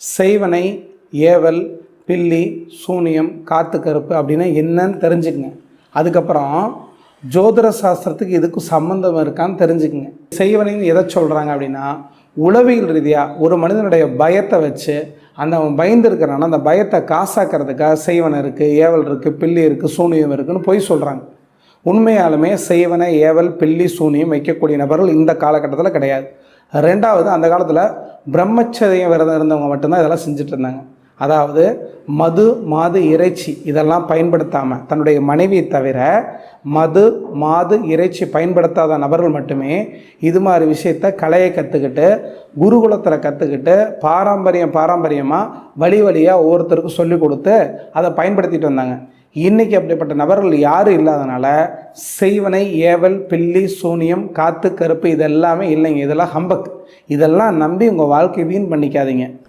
செய்வனை ஏவல் பில்லி சூனியம் காத்து கருப்பு அப்படின்னா என்னன்னு தெரிஞ்சுக்குங்க. அதுக்கப்புறம் ஜோதிட சாஸ்திரத்துக்கு இதுக்கும் சம்மந்தம் இருக்கான்னு தெரிஞ்சுக்குங்க. செய்வனைன்னு எதை சொல்கிறாங்க அப்படின்னா உளவியல் ரீதியாக ஒரு மனிதனுடைய பயத்தை வச்சு அந்த அவன் பயந்துருக்கிறான்னா அந்த பயத்தை காசாக்கிறதுக்காக செய்வனை இருக்குது ஏவல் இருக்குது பில்லி இருக்குது சூனியம் இருக்குன்னு பொய் சொல்கிறாங்க உண்மையாலுமே செய்வனை ஏவல் பில்லி சூனியம் வைக்கக்கூடிய நபர்கள் இந்த காலகட்டத்தில் கிடையாது. ரெண்டாவது அந்த காலத்தில் பிரம்மச்சரியம் விரதம் இருந்தவங்க மட்டும்தான் இதெல்லாம் செஞ்சுட்டு இருந்தாங்க. அதாவது மது மாது இறைச்சி இதெல்லாம் பயன்படுத்தாமல் தன்னுடைய மனைவியை தவிர மது மாது இறைச்சி பயன்படுத்தாத நபர்கள் மட்டுமே இது மாதிரி விஷயத்த கலையை கற்றுக்கிட்டு குருகுலத்தில் கற்றுக்கிட்டு பாரம்பரியம் பாரம்பரியமாக வழி வழியாக ஒவ்வொருத்தருக்கும் சொல்லிக் கொடுத்து அதை பயன்படுத்திட்டு வந்தாங்க. இன்னைக்கு அப்படிப்பட்ட நபர்கள் யாரும் இல்லாதனால செய்வனை ஏவல் பில்லி சூனியம் காத்து கருப்பு இதெல்லாமே இல்லைங்க. இதெல்லாம் ஹம்பக் இதெல்லாம் நம்பி உங்கள் வாழ்க்கை வீண் பண்ணிக்காதீங்க.